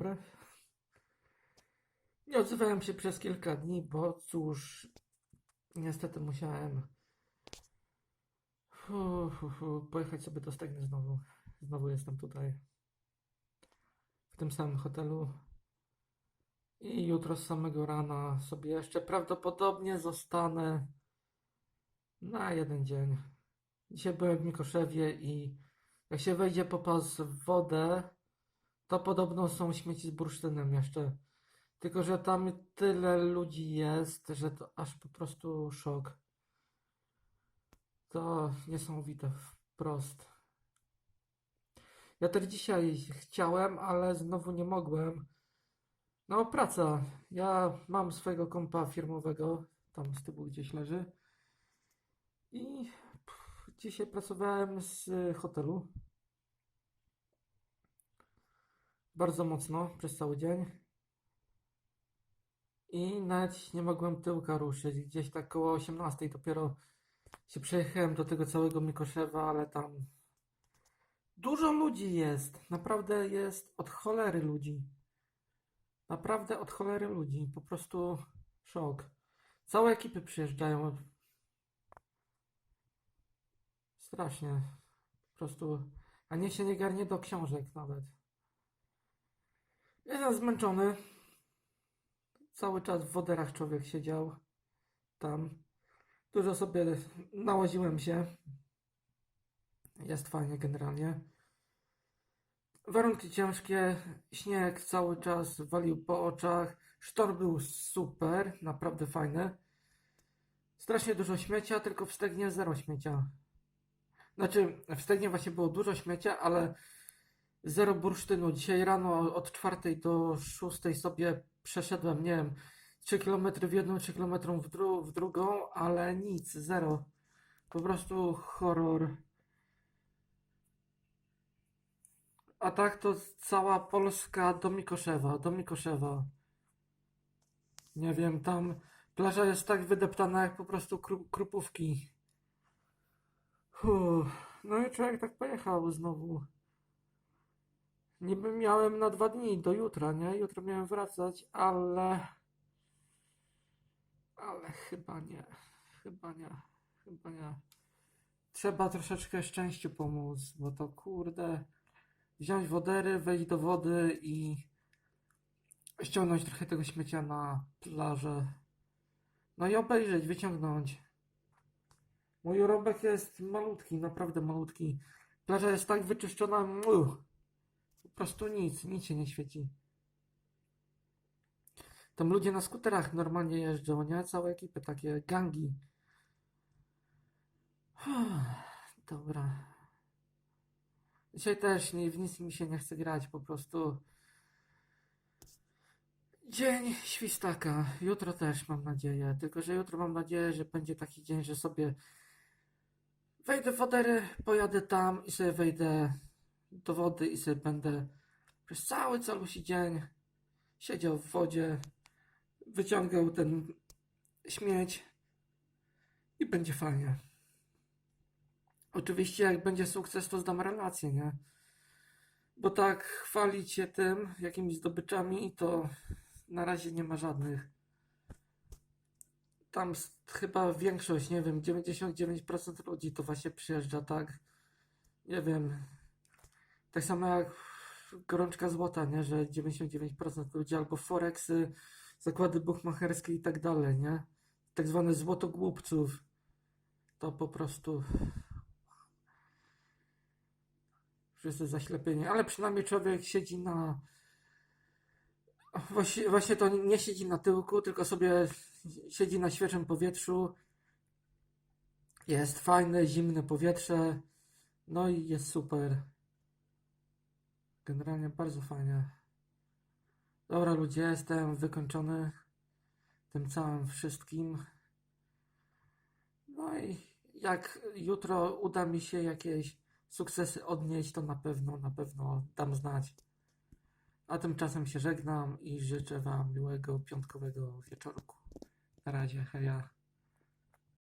dobry. Nie odzywałem się przez kilka dni, bo cóż, niestety musiałem fu, fu, fu, pojechać sobie do Stegny znowu. Znowu jestem tutaj, w tym samym hotelu. I jutro z samego rana sobie jeszcze prawdopodobnie zostanę na jeden dzień. Dzisiaj byłem w Mikoszewie i jak się wejdzie po pas w wodę, to podobno są śmieci z bursztynem jeszcze. Tylko, że tam tyle ludzi jest, że to aż po prostu szok. To niesamowite wprost. Ja też dzisiaj chciałem, ale znowu nie mogłem. No, praca. Ja mam swojego kompa firmowego, tam z tyłu gdzieś leży. I pff, dzisiaj pracowałem z hotelu. Bardzo mocno przez cały dzień. I nawet nie mogłem tyłka ruszyć. Gdzieś tak koło 18 dopiero się przejechałem do tego całego Mikoszewa, ale tam dużo ludzi jest. Naprawdę jest od cholery ludzi. Naprawdę od cholery ludzi. Po prostu szok. Całe ekipy przyjeżdżają. Strasznie. Po prostu. A nie się nie garnie do książek nawet. Jestem zmęczony. Cały czas w woderach człowiek siedział. Tam. Dużo sobie nałaziłem się. Jest fajnie generalnie. Warunki ciężkie, śnieg cały czas walił po oczach. Sztorm był super, naprawdę fajny. Strasznie dużo śmiecia, tylko w Stegnie zero śmiecia. Znaczy, w Stegnie właśnie było dużo śmiecia, ale zero bursztynu. Dzisiaj rano od czwartej do szóstej sobie przeszedłem, nie wiem, 3 km w jedną, 3 km w, dru w drugą, ale nic, zero. Po prostu horror. A tak to cała Polska do Mikoszewa, do Mikoszewa. Nie wiem, tam plaża jest tak wydeptana jak po prostu kru krupówki. Uff. No i człowiek tak pojechał znowu. Niby miałem na dwa dni do jutra, nie? Jutro miałem wracać, ale. Ale chyba nie. Chyba nie. Chyba nie. Trzeba troszeczkę szczęściu pomóc, bo to kurde. Wziąć wodery, wejść do wody i ściągnąć trochę tego śmiecia na plażę. No i obejrzeć, wyciągnąć. Mój urobek jest malutki, naprawdę malutki. Plaża jest tak wyczyszczona, muh. Po prostu nic, nic się nie świeci. Tam ludzie na skuterach normalnie jeżdżą, nie? Całe ekipy, takie gangi. Dobra. Dzisiaj też nie, w nic mi się nie chce grać, po prostu. Dzień świstaka. Jutro też mam nadzieję. Tylko, że jutro mam nadzieję, że będzie taki dzień, że sobie wejdę w wodery, pojadę tam i sobie wejdę do wody i sobie będę przez cały calusi dzień siedział w wodzie, wyciągał ten śmieć i będzie fajnie. Oczywiście, jak będzie sukces, to zdam relację, nie? Bo tak chwalić się tym, jakimiś zdobyczami, to na razie nie ma żadnych. Tam chyba większość, nie wiem, 99% ludzi to właśnie przyjeżdża, tak? Nie wiem. Tak samo jak gorączka złota, nie? Że 99% ludzi albo forexy, zakłady buchmacherskie i tak dalej, nie? Tak zwane złoto głupców. To po prostu wszyscy zaślepieni, ale przynajmniej człowiek siedzi na. Właśnie, właśnie to nie siedzi na tyłku, tylko sobie siedzi na świeżym powietrzu. Jest fajne, zimne powietrze. No i jest super. Generalnie bardzo fajnie. Dobra, ludzie, jestem wykończony tym całym wszystkim. No i jak jutro uda mi się jakieś sukcesy odnieść, to na pewno, na pewno dam znać. A tymczasem się żegnam i życzę Wam miłego piątkowego wieczorku. Na razie, heja.